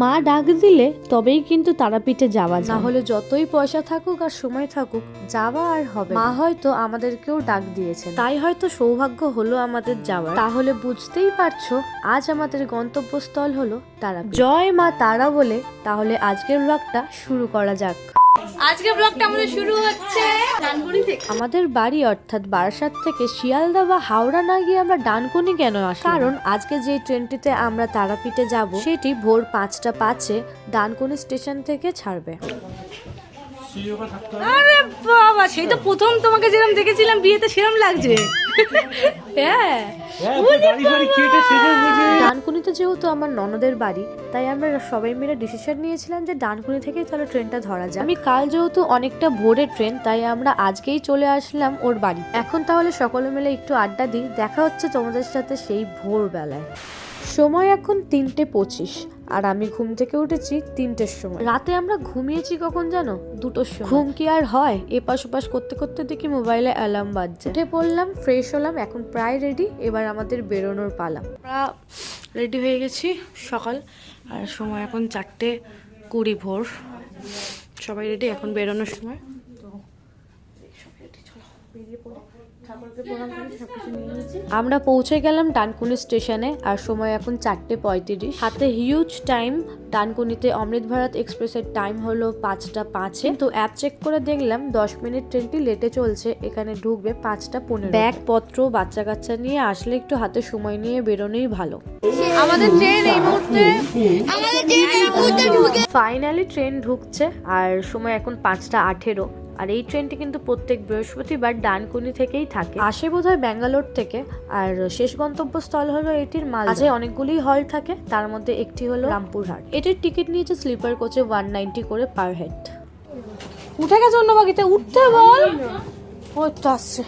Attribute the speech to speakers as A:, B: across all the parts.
A: মা ডাক দিলে তবেই কিন্তু তারাপীঠে যাওয়া যায়। না হলে যতই পয়সা থাকুক আর সময় থাকুক যাওয়া আর হবে মা হয়তো আমাদেরকেও ডাক দিয়েছে তাই হয়তো সৌভাগ্য হলো আমাদের যাওয়া তাহলে বুঝতেই পারছ আজ আমাদের গন্তব্যস্থল হলো তারা জয় মা তারা বলে তাহলে আজকের ব্লগটা শুরু করা যাক।
B: আজকে ব্লগটা আমাদের শুরু হচ্ছে ডানকুনি থেকে।
A: আমাদের বাড়ি অর্থাৎ বারাসাত থেকে শিয়ালদা বা হাওড়া না গিয়ে আমরা ডানকুনি কেন আসি? কারণ আজকে যে ট্রেনটিতে আমরা তারাপীঠে যাব সেটি ভোর পাঁচটা পাঁচে ডানকুনি স্টেশন থেকে ছাড়বে।
B: আরে বাবা সেই তো প্রথম তোমাকে যেরকম দেখেছিলাম বিয়েতে সেরকম লাগছে। হ্যাঁ।
A: ডানকুনিতে যেহেতু আমার ননদের বাড়ি তাই আমরা সবাই মিলে ডিসিশন নিয়েছিলাম যে ডানকুনি থেকেই তাহলে ট্রেনটা ধরা যায় আমি কাল যেহেতু অনেকটা ভোরে ট্রেন তাই আমরা আজকেই চলে আসলাম ওর বাড়ি। এখন তাহলে সকলে মিলে একটু আড্ডা দিই দেখা হচ্ছে তোমাদের সাথে সেই ভোরবেলায়। সময় এখন তিনটে পঁচিশ আর আমি ঘুম থেকে উঠেছি তিনটের সময়। রাতে আমরা ঘুমিয়েছি কখন জানো? দুটোর সময়। ঘুম কি আর হয়? এপাশ ওপাশ করতে করতে দেখি মোবাইলে অ্যালার্ম বাজছে। উঠে পড়লাম ফ্রেশ হলাম এখন প্রায় রেডি এবার আমাদের বেরোনোর পালা।
B: আমরা রেডি হয়ে গেছি সকাল আর সময় এখন চারটে কুড়ি ভোর। সবাই রেডি? এখন বেরোনোর সময়।
A: আমরা পৌঁছে গেলাম টানকুনি স্টেশনে আর সময় এখন চারটে পঁয়ত্রিশ। হাতে হিউজ টাইম টানকুনিতে অমৃত ভারত এক্সপ্রেসের টাইম হলো পাঁচটা পাঁচে। তো অ্যাপ চেক করে দেখলাম দশ মিনিট ট্রেনটি লেটে চলছে এখানে ঢুকবে পাঁচটা পনেরো। ব্যাগ পত্র বাচ্চা কাচ্চা নিয়ে আসলে একটু হাতে সময় নিয়ে বেরোনোই ভালো।
B: আমাদের ট্রেন এই মুহূর্তে
A: ফাইনালি ট্রেন ঢুকছে আর সময় এখন পাঁচটা আঠেরো। আর এই ট্রেনটি কিন্তু প্রত্যেক বৃহস্পতিবার ডানকুনি থেকেই থাকে। আসে বোধহয় ব্যাঙ্গালোর থেকে আর শেষ গন্তব্যস্থল হলো এটির মাঝে অনেকগুলি হল থাকে তার মধ্যে একটি হলো রামপুরহাট। এটির টিকিট নিয়েছে স্লিপার কোচে ওয়ান নাইনটি করে পার হেড
B: উঠে গেছে অন্য বাকিতে উঠতে বল। ও তো আসছে।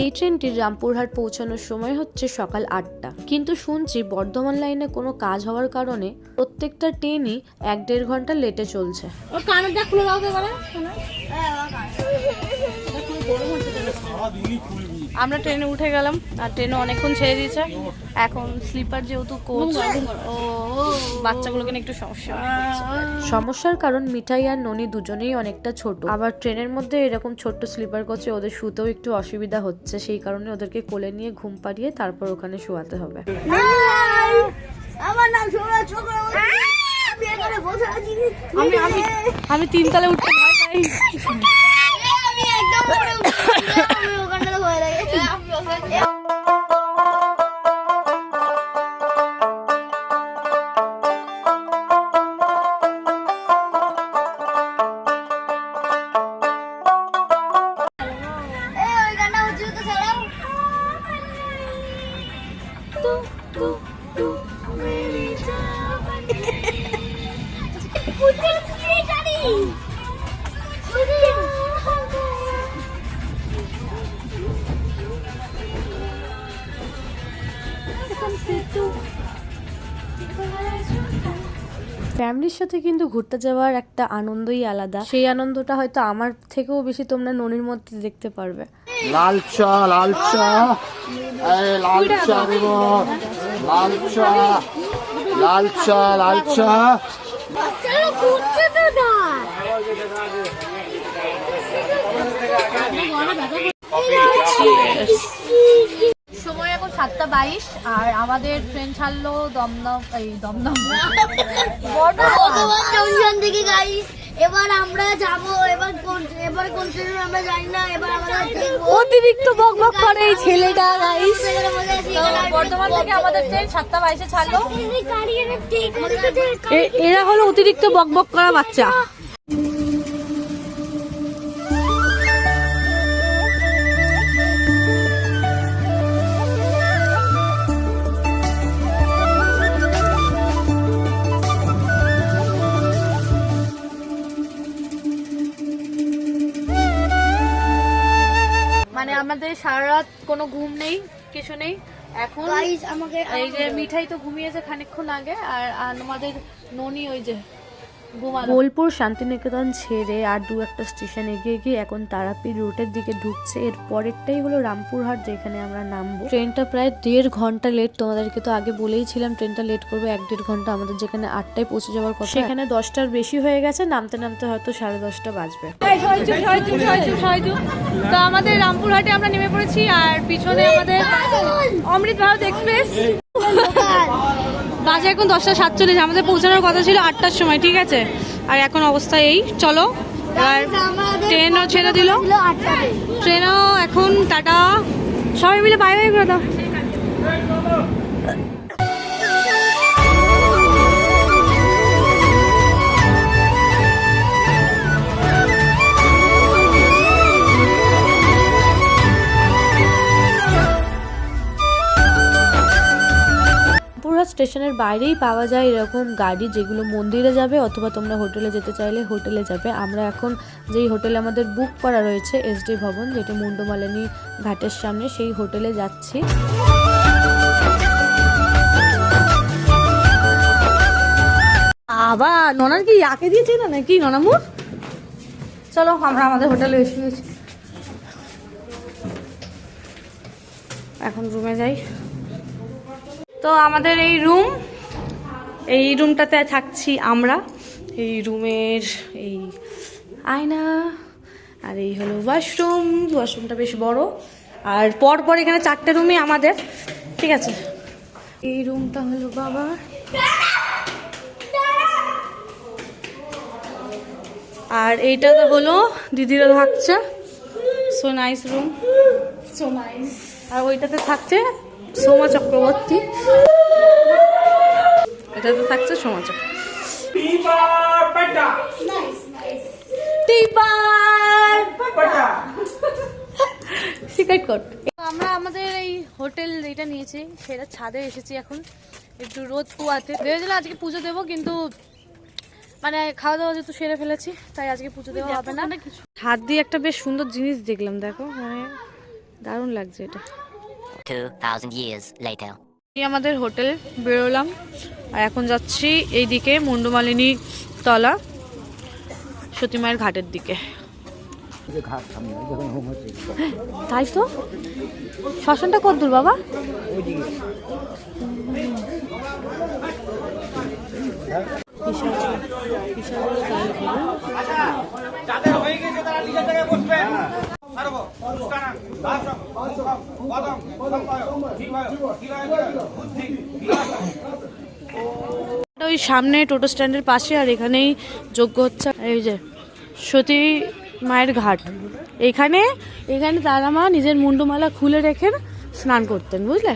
A: এই ট্রেনটির রামপুরহাট পৌঁছানোর সময় হচ্ছে সকাল আটটা। কিন্তু শুনছি বর্ধমান লাইনে কোনো কাজ হওয়ার কারণে প্রত্যেকটা ট্রেনই এক দেড় ঘণ্টা লেটে চলছে।
B: খুলে দাও আমরা ট্রেনে উঠে গেলাম আর ট্রেনে অনেকক্ষণ ছেড়ে দিয়েছে। এখন স্লিপার যেহেতু কোচ ও বাচ্চাগুলোকে একটু সমস্যা
A: সমস্যার কারণ মিঠাই আর ননি দুজনেই অনেকটা ছোট। আবার ট্রেনের মধ্যে এরকম ছোট্ট স্লিপার কোচে ওদের শুতেও একটু অসুবিধা হচ্ছে সেই কারণে ওদেরকে কোলে নিয়ে ঘুম পাড়িয়ে তারপর ওখানে শোয়াতে হবে।
C: আমার নাম আমি
B: আমি আমি আমি তিনতলা উঠতে ভয় পাই।
C: Really, really, really, really, really, really, really, really,
A: ফ্যামিলির সাথে কিন্তু ঘুরতে যাওয়ার একটা আনন্দই আলাদা। সেই আনন্দটা হয়তো আমার থেকেও বেশি তোমরা ননির মধ্যে দেখতে পারবে।
D: লাল চা লাল চা। এই লাল চা দেব। লাল চা লাল চা লাল চা।
C: বাচ্চারা ঘুরছে তো না।
B: সময় এখন সাতটা বাইশ আর আমাদের ট্রেন ছাড়লো দমদম এই দমদম।
C: জংশন থেকে গাইস এবার আমরা যাব এবার কোন এবার কোন ট্রেনে আমরা জানি না এবার আমরা
B: অতিরিক্ত বক বক করে এই ছেলেটা গাইস বর্ধমান থেকে আমাদের ট্রেন সাতটা বাইশে ছাড়লো। এরা হলো অতিরিক্ত বক বক করা বাচ্চা। সারা রাত কোনো ঘুম নেই কিছু নেই। এখন
C: আমাকে
B: এই যে মিঠাই তো ঘুমিয়েছে খানিকক্ষণ আগে আর আর আমাদের ননি ওই যে
A: বোলপুর শান্তিনিকেতন ছেড়ে আর দু একটা স্টেশন এগিয়ে গিয়ে এখন তারাপীঠ রুটের দিকে ঢুকছে। এর পরেরটাই হলো রামপুরহাট যেখানে আমরা নামবো। ট্রেনটা প্রায় দেড় ঘণ্টা লেট তোমাদেরকে তো আগে বলেইছিলাম ট্রেনটা লেট করবে এক দেড় ঘণ্টা। আমাদের যেখানে আটটায় পৌঁছে যাওয়ার কথা সেখানে দশটার বেশি হয়ে গেছে নামতে নামতে হয়তো সাড়ে দশটা বাজবে।
B: তো আমাদের রামপুরহাটে আমরা নেমে পড়েছি আর পিছনে আমাদের অমৃত ভারত এক্সপ্রেস। বাজে এখন দশটা সাতচল্লিশ আমাদের পৌঁছানোর কথা ছিল আটটার সময় ঠিক আছে? আর এখন অবস্থা এই চলো আর ট্রেনও ছেড়ে দিল। ট্রেনও এখন টাটা। সবাই মিলে বাই বাই করে দাও।
A: স্টেশনের বাইরেই পাওয়া যায় এরকম গাড়ি যেগুলো মন্দিরে যাবে অথবা তোমরা হোটেলে যেতে চাইলে হোটেলে যাবে। আমরা এখন যেই হোটেলে আমাদের বুক করা রয়েছে এসডি ভবন, যেটা মুন্ডমালিনী ঘাটের সামনে, সেই হোটেলে যাচ্ছি।
B: আবার ননার কি আঁকে দিয়েছে না নাকি? ননামুর চলো, আমরা আমাদের হোটেলে এসে এখন রুমে যাই। তো আমাদের এই রুম এই রুমটাতে থাকছি আমরা। এই রুমের এই আয়না আর এই হলো ওয়াশরুম ওয়াশরুমটা বেশ বড়। আর পর পর এখানে চারটে রুমই আমাদের ঠিক আছে? এই রুমটা হলো বাবা আর এইটা তো হলো দিদিরা থাকছে। So nice room so nice আর ওইটাতে থাকছে সোমা চক্রবর্তী। এটাতে থাকছে সোমা চক্রবর্তী টিপার আমরা আমাদের এই হোটেল যেটা নিয়েছি সেটা ছাদে এসেছি এখন। একটু রোদ পোয়াতে। ভেবেছিলাম আজকে পুজো দেবো কিন্তু মানে খাওয়া দাওয়া যেহেতু সেরে ফেলেছি তাই আজকে পুজো দেওয়া হবে না। হাত দিয়ে একটা বেশ সুন্দর জিনিস দেখলাম দেখো। মানে দারুণ লাগছে এটা।
E: 2,000 years later.
B: আমাদের হোটেল বেরোলাম আর এখন যাচ্ছি এইদিকে মুন্ডমালিনী তলা সতীমায়ের ঘাটের দিকে। তাই তো? শ্মশানটা কত দূর বাবা? ওই সামনে টোটো স্ট্যান্ডের পাশে আর এখানেই যোগ্য হচ্ছে। এই যে, সতী মায়ের ঘাট। এখানে এখানে তারা মা নিজের মুন্ডমালা খুলে রেখে স্নান করতেন, বুঝলে?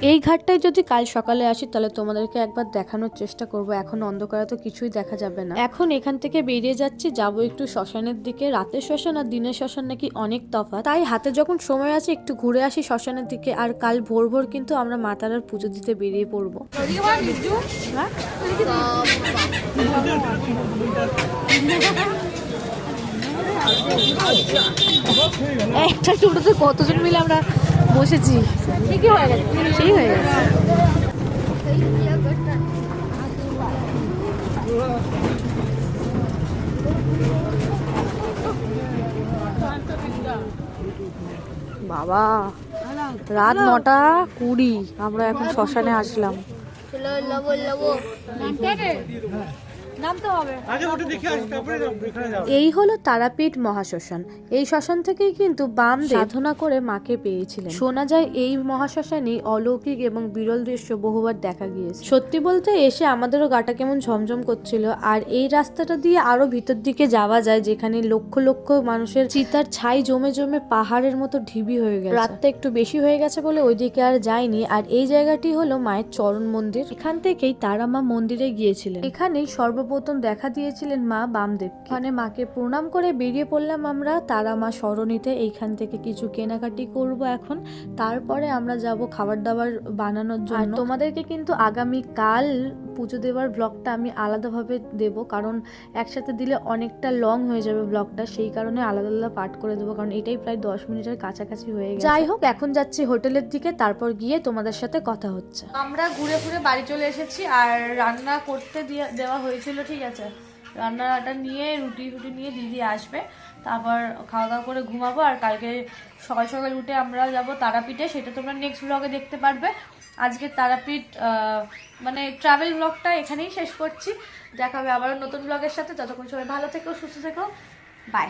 A: এই ঘাটটায় যদি কাল সকালে আসি, তাহলে তোমাদেরকে একবার দেখানোর চেষ্টা করব। এখন অন্ধকারে তো কিছুই দেখা যাবে না। এখন এখান থেকে বেরিয়ে যাচ্ছি, যাব একটু শ্মশানের দিকে। রাতের শ্মশান আর দিনের শ্মশান নাকি অনেক তফাৎ। তাই হাতে যখন সময় আছে, একটু ঘুরে আসি শ্মশানের দিকে। আর কাল ভোর ভোর কিন্তু আমরা মা তারার পুজো দিতে বেরিয়ে পড়ব। একটা টোটোতে কতজন মিলে আমরা বসেছি। ঠিকই হয়ে গেছে। ঠিক হয়ে গেছে। বাবা রাত নটা কুড়ি আমরা এখন শ্মশানে আসলাম।
C: চলো লবো লবো
A: এই হলো তারাপীঠ মহাশ্মশান। এই শ্মশান থেকেই কিন্তু বাম সাধনা করে মাকে পেয়েছিলেন। শোনা যায় এই মহাশ্মশানেই অলৌকিক এবং বিরল দৃশ্য বহুবার দেখা গিয়েছে। সত্যি বলতে এসে আমাদেরও গাটা কেমন ঝমঝম করছিল আর এই রাস্তাটা দিয়ে আরও ভিতর দিকে যাওয়া যায় যেখানে লক্ষ লক্ষ মানুষের চিতার ছাই জমে জমে পাহাড়ের মতো ঢিবি হয়ে গেছে। রাতটা একটু বেশি হয়ে গেছে বলে ওইদিকে আর যায়নি আর এই জায়গাটি হলো মায়ের চরণ মন্দির। এখান থেকেই তারা মা মন্দিরে গিয়েছিলেন। এখানেই সর্ব সর্বপ্রথম দেখা দিয়েছিলেন মা বামদেব মানে মাকে প্রণাম করে বেরিয়ে পড়লাম আমরা, তারা মা সরণিতে এইখান থেকে কিছু কেনাকাটি করব এখন। তারপরে আমরা যাব খাবার দাবার বানানোর জন্য। তোমাদেরকে কিন্তু আগামী কাল পুজো দেওয়ার ব্লগটা আমি আলাদাভাবে দেব, কারণ একসাথে দিলে অনেকটা লং হয়ে যাবে ব্লগটা সেই কারণে আলাদা আলাদা পার্ট করে দেবো, কারণ এটাই প্রায় দশ মিনিটের কাছাকাছি হয়ে গেছে। যাই হোক, এখন যাচ্ছি হোটেলের দিকে, তারপর গিয়ে তোমাদের সাথে কথা হচ্ছে।
B: আমরা ঘুরে ঘুরে বাড়ি চলে এসেছি, আর রান্না করতে দেওয়া হয়েছিল ঠিক আছে, রান্নাটা নিয়ে, রুটি ফুটি নিয়ে দিদি আসবে। তারপর খাওয়া দাওয়া করে ঘুমাবো আর কালকে সকাল সকাল উঠে আমরা যাব তারাপীঠে। সেটা তোমরা নেক্সট ব্লগে দেখতে পারবে। আজকে তারাপীঠ মানে ট্রাভেল ব্লগটা এখানেই শেষ করছি। দেখা হবে আবারও নতুন ব্লগের সাথে। ততক্ষণ সবাই ভালো থেকো, সুস্থ থেকো। বাই